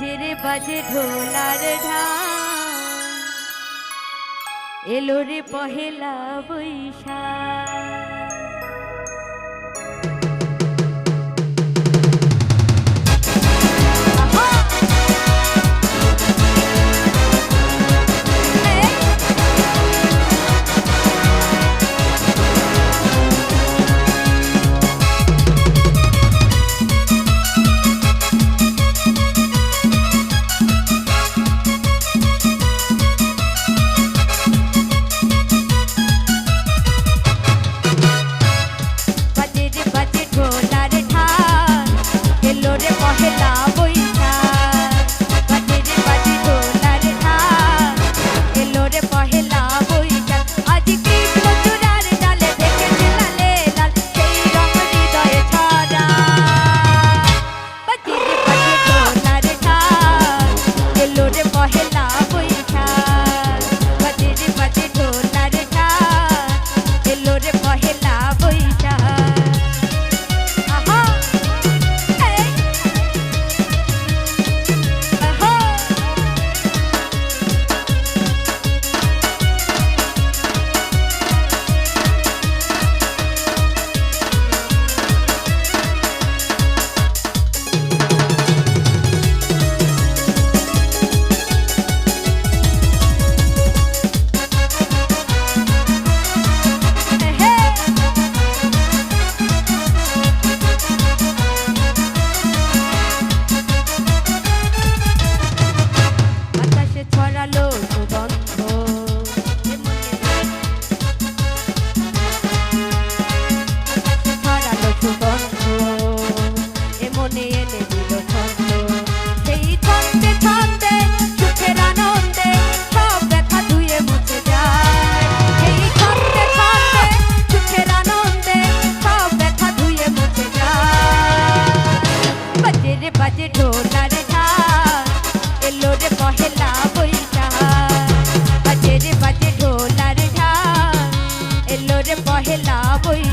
বাজে রে বাজে ঢোলার ঢা এলো রে পহেলা বৈশাখ। খেলা বই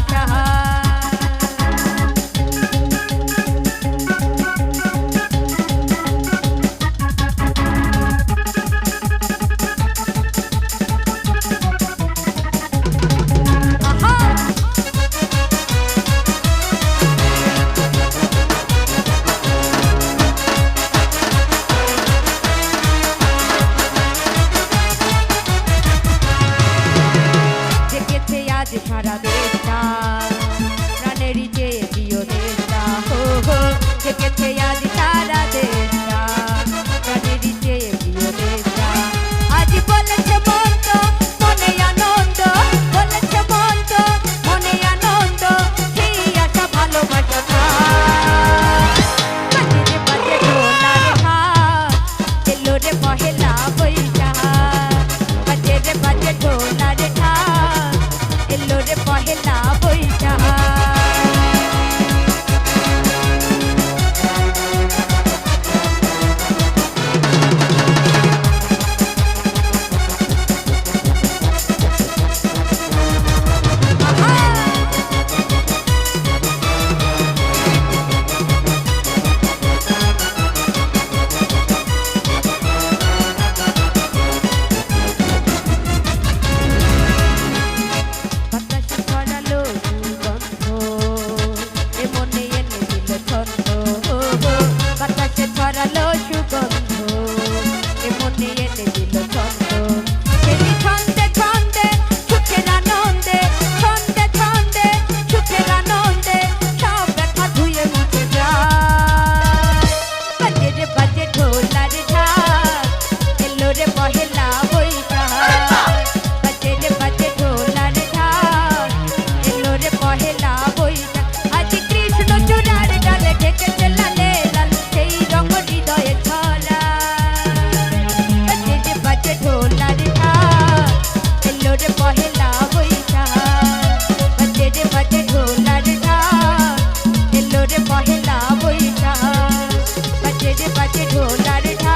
ঢোলার ঢা